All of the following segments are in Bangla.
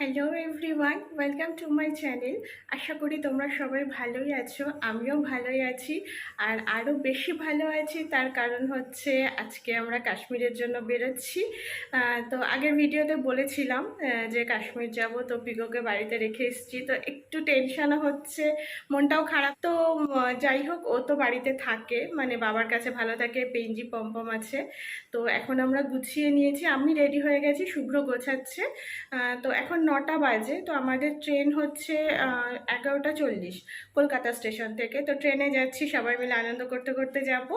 Hello everyone welcome to my channel আশা করি তোমরা সবাই ভালোই আছো, আমিও ভালোই আছি। আর আরও বেশি ভালো আছি তার কারণ হচ্ছে আজকে আমরা কাশ্মীরের জন্য বেরোচ্ছি। তো আগের ভিডিওতে বলেছিলাম যে কাশ্মীর যাব, তো পিগোকে বাড়িতে রেখে এসেছি। তো একটু টেনশনও হচ্ছে, মনটাও খারাপ। তো যাই হোক, ও তো বাড়িতে থাকে মানে বাবার কাছে ভালো থাকে, পেঞ্জি পম্পম আছে। তো এখন আমরা গুছিয়ে নিয়েছি, আমি রেডি হয়ে গেছি, শুভ্র গোছাচ্ছে। তো এখন নটা বাজে, তো আমাদের ট্রেন হচ্ছে এগারোটা চল্লিশ কলকাতা স্টেশন থেকে। তো ট্রেনে যাচ্ছি, সবাই মিলে আনন্দ করতে করতে যাব।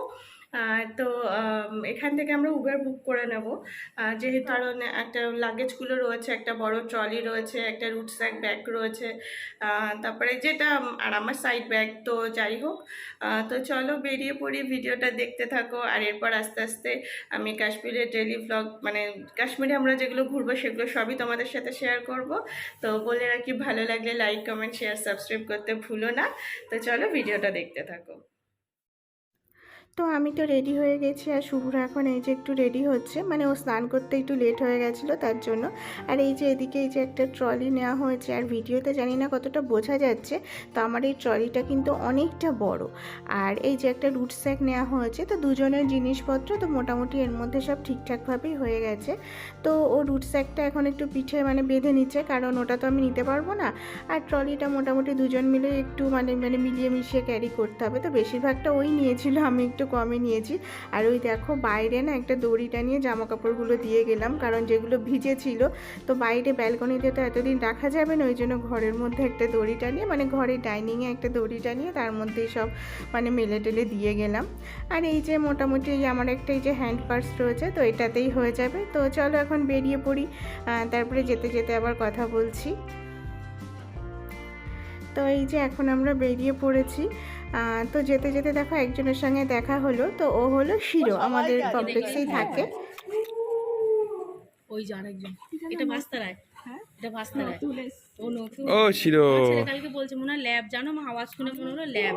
তো এখান থেকে আমরা উবের বুক করে নেব। যেহেতু কারণ একটা লাগেজগুলো রয়েছে একটা বড় ট্রলি রয়েছে একটা রুটস্যাক ব্যাগ রয়েছে। তারপরে যেটা আর আমার সাইড ব্যাগ তো যাই হোক। তো চলো বেরিয়ে পড়ি ভিডিওটা দেখতে থাকো। আর এরপর আস্তে আস্তে আমি কাশ্মীরের ডেলি ব্লগ মানে কাশ্মীরে আমরা যেগুলো ঘুরবো সেগুলো সবই তোমাদের সাথে শেয়ার করব। তো বলে রাখি ভালো লাগলে লাইক কমেন্ট শেয়ার সাবস্ক্রাইব করতে ভুলো না। তো চলো ভিডিওটা দেখতে থাকো। তো আমি তো রেডি হয়ে গেছি আর শুভ্র এখন এই যে একটু রেডি হচ্ছে। মানে ও স্নান করতে একটু লেট হয়ে গেছিল তার জন্য। আর এই যে এদিকে এই যে একটা ট্রলি নেওয়া হয়েছে আর ভিডিওতে জানি না কতটা বোঝা যাচ্ছে, তো আমার এই ট্রলিটা কিন্তু অনেকটা বড়। আর এই যে একটা রুট স্যাক নেওয়া হয়েছে, তো দুজনের জিনিসপত্র তো মোটামুটি এর মধ্যে সব ঠিকঠাকভাবেই হয়ে গেছে। তো ও রুট স্যাকটা এখন একটু পিঠে মানে বেঁধে নিচ্ছে, কারণ ওটা তো আমি নিতে পারব না। আর ট্রলিটা মোটামুটি দুজন মিলে একটু মানে মানে মিলিয়ে মিশিয়ে ক্যারি করতে হবে। তো বেশিরভাগটা ওই নিয়েছিল, আমি একটু কমে নিয়েছি। আর ওই দেখো বাইরে না একটা দড়িটা নিয়ে জামা কাপড়গুলো দিয়ে গেলাম, কারণ যেগুলো ভিজে ছিল তো বাইরে ব্যালকনিতে তো এতদিন রাখা যাবে না, ওই জন্য ঘরের মধ্যে একটা দড়িটা নিয়ে মানে ঘরে ডাইনিংয়ে একটা দড়িটা নিয়ে তার মধ্যেই সব মানে মেলে টেলে দিয়ে গেলাম। আর এই যে মোটামুটি এই আমার একটা এই যে হ্যান্ড পার্স রয়েছে, তো এটাতেই হয়ে যাবে। তো চলো এখন বেরিয়ে পড়ি তারপরে যেতে যেতে আবার কথা বলছি। তো এই যে এখন আমরা বেরিয়ে পড়েছি তো যেতে যেতে দেখো একজনের সঙ্গে দেখা হলো তো ও হলো শিরো আমাদের কমপ্লেক্সেই থাকে। ওই যে আরেকজন। এটা ভাস্তারায় ও ও শিরো। ছেলে কালকে বলছে মনে হয় ল্যাব জানো? মা আওয়াজ শুনে মনে হলো ল্যাব।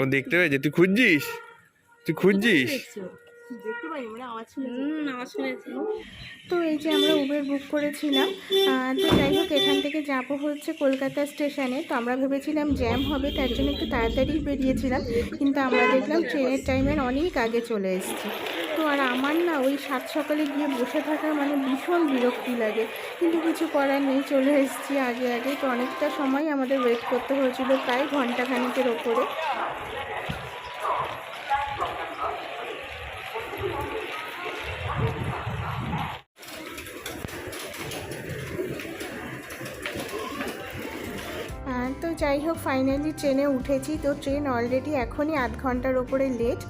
ও দেখতে পেয়েছে। তুই খুঁজছিস? তুই খুঁজছিস? হুম, আওয়াজ তো এই যে আমরা উবের বুক করেছিলাম তো যাই হোক, এখান থেকে যাব হচ্ছে কলকাতা স্টেশনে। তো আমরা ভেবেছিলাম জ্যাম হবে, তার জন্য একটু তাড়াতাড়ি বেরিয়েছিলাম, কিন্তু আমরা দেখলাম ট্রেনের টাইমের অনেক আগে চলে এসেছি। তো আর আমার না ওই সাত সকালে গিয়ে বসে থাকা মানে ভীষণ বিরক্তি লাগে, কিন্তু কিছু করার নেই, চলে এসেছি আগে আগে। তো অনেকটা সময় আমাদের ওয়েট করতে হয়েছিল, প্রায় ঘণ্টা খানিকের ওপরে। যাই হোক ফাইনালি ট্রেনে উঠেছি। তো ট্রেন অলরেডি এখনই আধ ঘণ্টার ওপরে লেট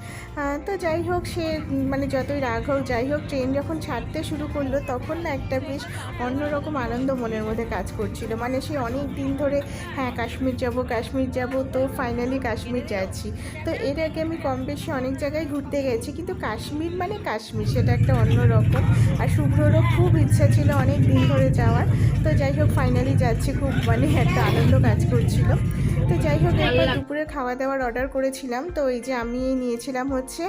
তো যাই হোক, সে মানে যতই রাগ হোক, যাই হোক ট্রেন যখন ছাড়তে শুরু করল, তখন না একটা বেশ অন্যরকম আনন্দ মনের মধ্যে কাজ করছিল। মানে সে অনেক দিন ধরে হ্যাঁ কাশ্মীর যাব কাশ্মীর যাব, তো ফাইনালি কাশ্মীর যাচ্ছি। তো এর আগে আমি কম বেশি অনেক জায়গায় ঘুরতে গেছি, কিন্তু কাশ্মীর মানে কাশ্মীর, সেটা একটা অন্য রকম আর শুভ্ররও খুব ইচ্ছা ছিল অনেক দিন ধরে যাওয়ার। তো যাই হোক ফাইনালি যাচ্ছি, খুব মানে একটা আনন্দ কাজ করছিল। তো যাই হোক এরপর দুপুরে খাওয়া দাওয়ার অর্ডার করেছিলাম। তো এই যে আমি নিয়েছিলাম হচ্ছে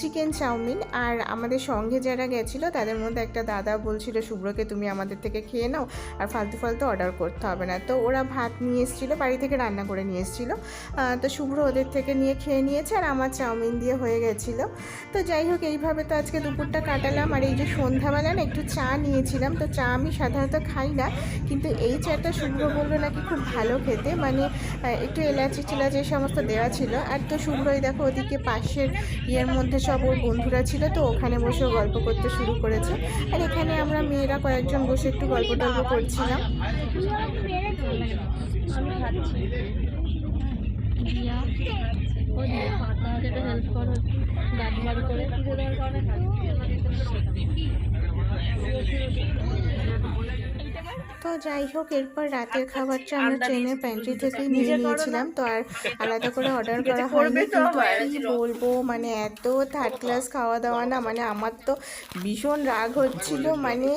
চিকেন চাউমিন। আর আমাদের সঙ্গে যারা গেছিল তাদের মধ্যে একটা দাদা বলছিল শুভ্রকে তুমি আমাদের থেকে খেয়ে নাও আর ফালতু ফালতু অর্ডার করতে হবে না। তো ওরা ভাত নিয়ে এসেছিল বাড়ি থেকে রান্না করে নিয়ে এসেছিল। তো শুভ্র ওদের থেকে নিয়ে খেয়ে নিয়েছে আর আমার চাউমিন দিয়ে হয়ে গেছিল। তো যাই হোক এইভাবে তো আজকে দুপুরটা কাটালাম। আর এই যে সন্ধ্যাবেলা না একটু চা নিয়েছিলাম। তো চা আমি সাধারণত খাই না কিন্তু এই চাটা শুভ্র বলল নাকি খুব ভালো খেতে। মানে একটু এলাচি টিলাচি সমস্ত দেওয়া ছিল। আর তো শুভ্রই দেখো, ওদিকে পাশের ইয়ের মধ্যে সব ওর বন্ধুরা ছিল, তো ওখানে বসে গল্প করতে শুরু করেছে। আর এখানে আমরা মেয়েরা কয়েকজন বসে একটু গল্প টল্প করছিলাম। হেল্প করে পুজো দেওয়ার কারণে খাচ্ছি তো যাই হোক এরপর রাতের খাবারটা আমরা ট্রেনের প্যান্ট্রি থেকেই নিয়ে নিয়েছিলাম তো আর আলাদা করে অর্ডার করা হয়নি। কিন্তু কি বলব মানে এত থার্ড ক্লাস খাওয়া দাওয়া না মানে আমার তো ভীষণ রাগ হচ্ছিল। মানে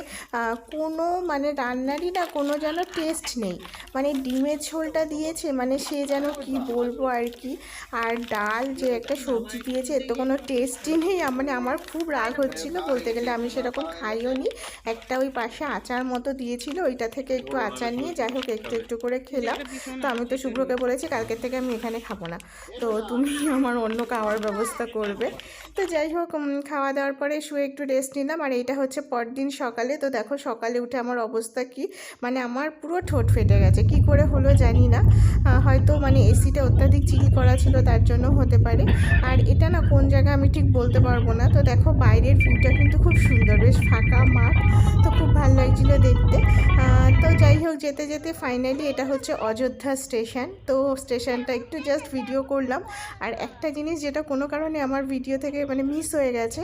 কোনো মানে রান্নারই না কোনো যেন টেস্ট নেই। মানে ডিমের ঝোলটা দিয়েছে মানে সে যেন কি বলব আর কি। আর ডাল যে একটা সবজি দিয়েছে এর তো কোনো টেস্টই নেই। মানে আমার খুব রাগ হচ্ছিল বলতে গেলে আমি সেরকম খাইও নি একটা ওই পাশে আচার মতো দিয়েছিল ওইটা থেকে একটু আচার নিয়ে যাই হোক একটু একটু করে খেলাম। তো আমি তো শুভ্রকে বলেছি কালকে থেকে আমি এখানে খাব না। তো তুমি আমার অন্য খাওয়ার ব্যবস্থা করবে। তো যাই হোক খাওয়া দাওয়ার পরে শুয়ে একটু রেস্ট নিলাম। আর এইটা হচ্ছে পরদিন সকালে। তো দেখো, সকালে উঠে আমার অবস্থা কি? মানে আমার পুরো ঠোঁট ফেটে গেছে। কি করে হলো জানি না। হয়তো মানে এসিটা অত্যাধিক চিল করা ছিল, তার জন্য হতে পারে। আর এটা না কোন জায়গা আমি ঠিক বলতে পারব না। তো দেখো, বাইরের ভিউটা কিন্তু খুব সুন্দর, বেশ ফাঁকা মাঠ। তো খুব ভালো লাগছিল দেখতে। তো যাই হোক, যেতে যেতে ফাইনালি এটা হচ্ছে অযোধ্যা স্টেশন তো স্টেশনটা একটু জাস্ট ভিডিও করলাম। আর একটা জিনিস যেটা কোনো কারণে আমার ভিডিও থেকে মানে মিস হয়ে গেছে।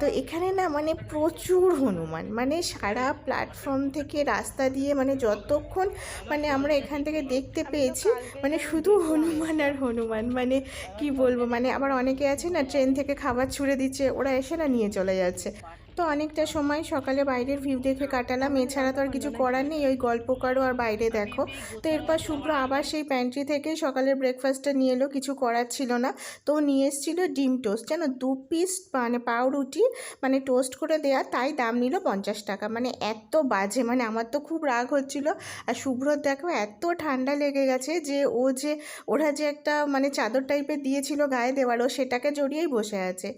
তো এখানে না মানে প্রচুর হনুমান। মানে সারা প্ল্যাটফর্ম থেকে রাস্তা দিয়ে মানে যতক্ষণ মানে আমরা এখান থেকে দেখতে পেয়েছি মানে শুধু হনুমান আর হনুমান। মানে কি বলব? মানে আবার অনেকে আছে না ট্রেন থেকে খাবার ছুড়ে দিচ্ছে, ওরা এসে না নিয়ে চলে যাচ্ছে। তো অনেকটা সময় সকালে বাইরের ভিউ দেখে কাটালাম। এছাড়া তো আর কিছু করার নেই, ওই গল্প করো আর বাইরে দেখো। তো এরপর শুভ্র আবার সেই প্যান্ট্রি থেকে সকালের ব্রেকফাস্টটা নিয়ে এলো, কিছু করার ছিল না। তো নিয়ে এসেছিল ডিম টোস্ট যেন দু পিস মানে পাউরুটি মানে টোস্ট করে দেয়া, তাই দাম নিল পঞ্চাশ টাকা। মানে এত বাজে মানে আমার তো খুব রাগ হচ্ছিল। আর শুভ্রর দেখো, এত ঠান্ডা লেগে গেছে যে ও যে, ওরা যে একটা মানে চাদর টাইপের দিয়েছিল গায়ে দেওয়ার, ও সেটাকে জড়িয়েই বসে আছে।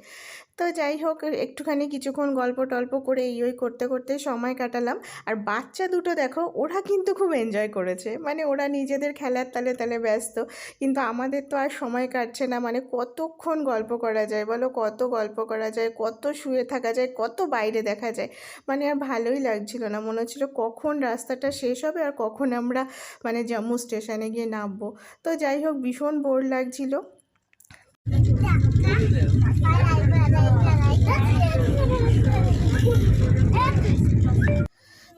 তো যাই হোক, একটুখানি কিছুক্ষণ গল্প টল্প করে এই ওই করতে করতে সময় কাটালাম। আর বাচ্চা দুটো দেখো, ওরা কিন্তু খুব এনজয় করেছে। মানে ওরা নিজেদের খেলার তালে তালে ব্যস্ত। কিন্তু আমাদের তো আর সময় কাটছে না। মানে কতক্ষণ গল্প করা যায় বলো? কত গল্প করা যায়? কত শুয়ে থাকা যায়? কত বাইরে দেখা যায়? মানে আর ভালোই লাগছিল না। মনে হচ্ছিল কখন রাস্তাটা শেষ হবে আর কখন আমরা মানে জম্মু স্টেশনে গিয়ে নামবো। তো যাই হোক, ভীষণ বোর লাগছিল। É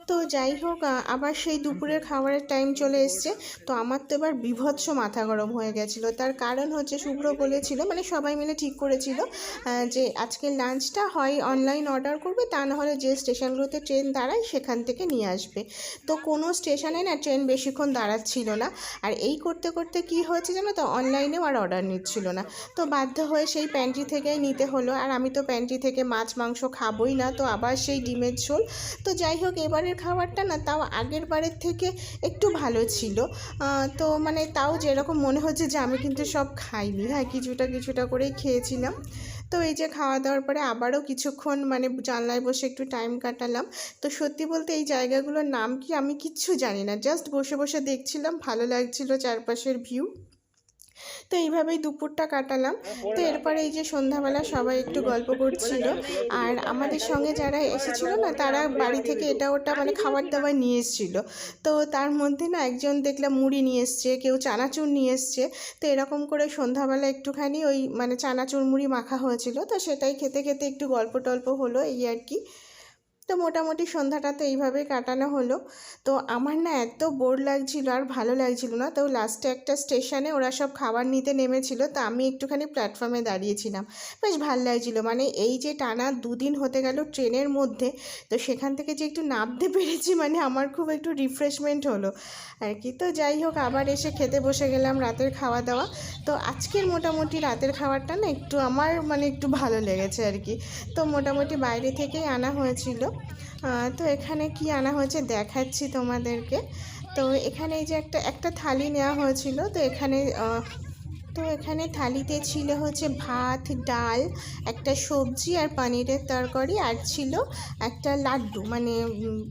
তো যাই হোক আবার সেই দুপুরের খাবারের টাইম চলে এসছে। তো আমার তো এবার বিভৎস মাথা গরম হয়ে গেছিল। তার কারণ হচ্ছে, শুভ্র বলেছিল মানে সবাই মিলে ঠিক করেছিল যে আজকে লাঞ্চটা হয় অনলাইন অর্ডার করবে, তা না হলে যে স্টেশনগুলোতে ট্রেন দাঁড়ায়, সেখান থেকে নিয়ে আসবে। তো কোনো স্টেশনে না ট্রেন বেশিক্ষণ দাঁড়াচ্ছিল না। আর এই করতে করতে কি হয়েছে জানো তো অনলাইনেও আর অর্ডার নিচ্ছিল না। তো বাধ্য হয়ে সেই প্যান্ট্রি থেকেই নিতে হলো। আর আমি তো প্যান্ট্রি থেকে মাছ, মাংস খাবোই না, তো আবার সেই ডিমের ঝোল। তো যাই হোক, এবারের খাবারটা না তাও আগের বারের থেকে একটু ভালো ছিল। তো মানে তাও যেরকম মনে হচ্ছে যে আমি কিন্তু সব খাইনি। হ্যাঁ কিছুটা কিছুটা করেই খেয়েছিলাম। তো এই যে খাওয়া দাওয়ার পরে আবারও কিছুক্ষণ মানে জানলায় বসে একটু টাইম কাটালাম। তো সত্যি বলতে এই জায়গাগুলোর নাম কি আমি কিচ্ছু জানি না। জাস্ট বসে বসে দেখছিলাম, ভালো লাগছিল চারপাশের ভিউ। তো এইভাবেই দুপুরটা কাটালাম। তো এরপরে এই যে সন্ধ্যাবেলা সবাই একটু গল্প করছিল। আর আমাদের সঙ্গে যারা এসেছিল না তারা বাড়ি থেকে এটা ওটা মানে খাবার দাবার নিয়ে এসেছিল। তো তার মধ্যে না একজন দেখলাম মুড়ি নিয়ে এসছে কেউ চানাচুর নিয়ে এসছে। তো এরকম করে সন্ধ্যাবেলা একটুখানি ওই মানে চানাচুর মুড়ি মাখা হয়েছিল। তো সেটাই খেতে খেতে একটু গল্প টল্প হলো এই আর কি। তো মোটামুটি সন্ধ্যাটা তো এইভাবেই কাটানো হলো। তো আমার না এত বোর লাগছিল আর ভালো লাগছিল না। তো লাস্টে একটা স্টেশনে ওরা সব খাবার নিতে নেমেছিল। তো আমি একটুখানি প্ল্যাটফর্মে দাঁড়িয়েছিলাম। বেশ ভালো লাগছিল। মানে এই যে টানা দুদিন হতে গেল ট্রেনের মধ্যে, তো সেখান থেকে যে একটু নামতে পেরেছি মানে আমার খুব একটু রিফ্রেশমেন্ট হলো আর কি। তো যাই হোক, আবার এসে খেতে বসে গেলাম রাতের খাওয়া দাওয়া। তো আজকের মোটামুটি রাতের খাবারটা না একটু আমার মানে একটু ভালো লেগেছে আর কি। তো মোটামুটি বাইরে থেকেই আনা হয়েছিল। তো এখানে কি আনা হয়েছে দেখাচ্ছি তোমাদেরকে। তো এখানে এই যে একটা একটা থালি নেওয়া হয়েছিল, তো এখানে তো এখানে থালিতে ছিল হচ্ছে ভাত, ডাল, একটা সবজি আর পনিরের তরকারি আর ছিল একটা লাড্ডু। মানে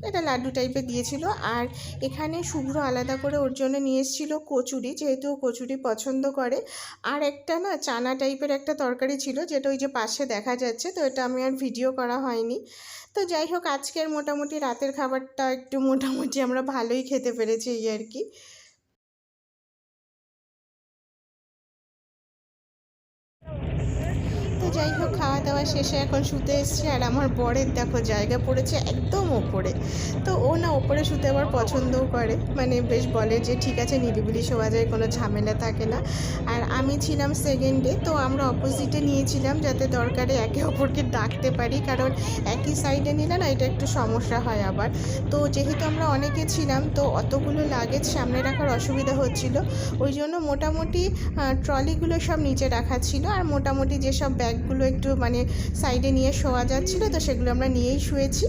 এটা লাড্ডু টাইপের দিয়েছিল। আর এখানে শুভ্র আলাদা করে ওর জন্য নিয়ে এসেছিল কচুরি, যেহেতু কচুরি পছন্দ করে। আর একটা না চানা টাইপের একটা তরকারি ছিল, যেটা ওই যে পাশে দেখা যাচ্ছে, তো এটা আমি আর ভিডিও করা হয়নি। তো যাই হোক, আজকের মোটামুটি রাতের খাবারটা একটু মোটামুটি আমরা ভালোই খেতে পেরেছি এই আর কি। যাই হোক, খাওয়া দাওয়া শেষে এখন শুতে এসছি আর আমার বরের দেখো জায়গা পড়েছে একদম ওপরে। তো ও না ওপরে শুতে আবার পছন্দও করে। মানে বেশ বলে যে, ঠিক আছে, নিরিবিলি শোয়া যায় কোনো ঝামেলা থাকে না। আর আমি ছিলাম সেকেন্ডে তো আমরা অপোজিটে নিয়েছিলাম যাতে দরকারে একে অপরকে ডাকতে পারি। কারণ একই সাইডে নিলে না এটা একটু সমস্যা হয় আবার। তো যেহেতু আমরা অনেকে ছিলাম, তো অতগুলো লাগেজ সামনে রাখার অসুবিধা হচ্ছিল। ওই জন্য মোটামুটি ট্রলিগুলো সব নিচে রাখা ছিল। আর মোটামুটি যেসব ব্যাগগুলো একটু মানে সাইডে নিয়ে শোয়া যাচ্ছিল, তো সেগুলো আমরা নিয়েই শুয়েছি।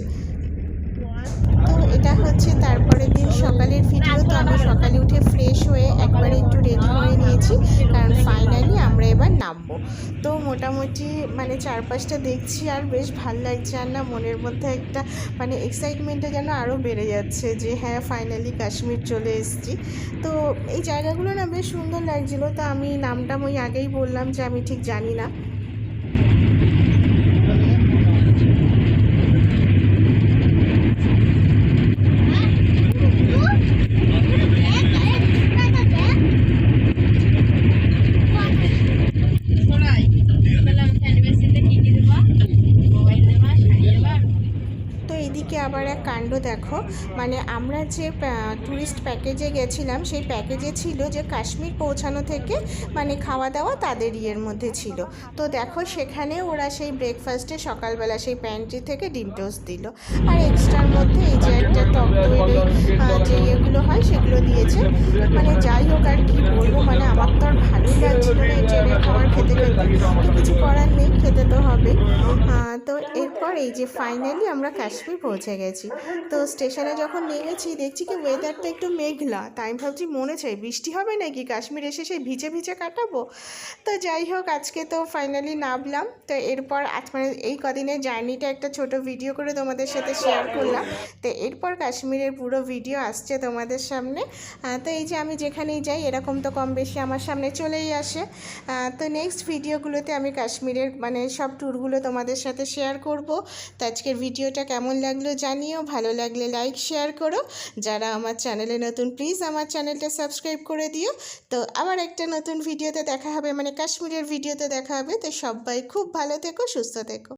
তো এটা হচ্ছে তারপরের দিন সকালের ভিডিও তো আমি সকালে উঠে ফ্রেশ হয়ে একবারে একটু রেডি হয়ে নিয়েছি, কারণ ফাইনালি আমরা এবার নামবো। তো মোটামুটি মানে চারপাশটা দেখছি আর বেশ ভালো লাগছে, আর না মনের মধ্যে একটা মানে এক্সাইটমেন্টটা যেন আরও বেড়ে যাচ্ছে যে হ্যাঁ ফাইনালি কাশ্মীর চলে এসেছি। তো এই জায়গাগুলো না বেশ সুন্দর লাগছিল, তো আমি নামটা ওই আগেই বললাম যে আমি ঠিক জানি না তো এদিকে আবার এক কাণ্ড দেখো মানে আমরা যে ট্যুরিস্ট প্যাকেজে গেছিলাম, সেই প্যাকেজে ছিল যে কাশ্মীর পৌঁছানো থেকে মানে খাওয়া দাওয়া তাদের ইয়ের মধ্যে ছিল। তো দেখো সেখানে ওরা সেই ব্রেকফাস্টে সকালবেলা সেই প্যান্ট্রি থেকে ডিম টোস্ট দিল। আর এক্সট্রার মধ্যে এই যে একটা টক দইয়ের যে ইয়েগুলো হয় সেগুলো দিয়েছে। মানে যাই হোক আর কি বলব মানে আমার তো আর ভালোই লাগছিল না এই ট্রেনের খাবার খেতে খেতে। তো কিছু করার নেই, খেতে তো হবে তো এরপর এই যে ফাইনালি আমরা কাশ্মীর পৌঁছে গেছি। তো স্টেশনে যখন নেমেছি, দেখছি কি ওয়েদারটা একটু মেঘলা। তাই আমি ভাবছি, মনে চাই, বৃষ্টি হবে নাকি? কাশ্মীর এসে সেই ভিজে ভিজে কাটাবো? তো যাই হোক, আজকে তো ফাইনালি নামলাম। তো এরপর আজ মানে এই কদিনের জার্নিটা একটা ছোট ভিডিও করে তোমাদের সাথে শেয়ার করলাম। তো এরপর কাশ্মীরের পুরো ভিডিও আসছে তোমাদের সামনে। তো এই যে আমি যেখানেই যাই, এরকম তো কম বেশি আমার সামনে চলেই আসে। তো নেক্সট ভিডিওগুলোতে আমি কাশ্মীরের মানে সব ট্যুরগুলো তোমাদের সাথে শেয়ার করব। তো আজকের ভিডিওটা কেমন লাগল জানিও, ভালো লাগলে লাইক শেয়ার করো। যারা আমার চ্যানেলে নতুন প্লিজ আমার চ্যানেলটা সাবস্ক্রাইব করে দিও। তো আবার একটা নতুন ভিডিওতে দেখা হবে মানে কাশ্মীরের ভিডিওতে দেখা হবে। তো সবাই খুব ভালো থেকো, সুস্থ থেকো।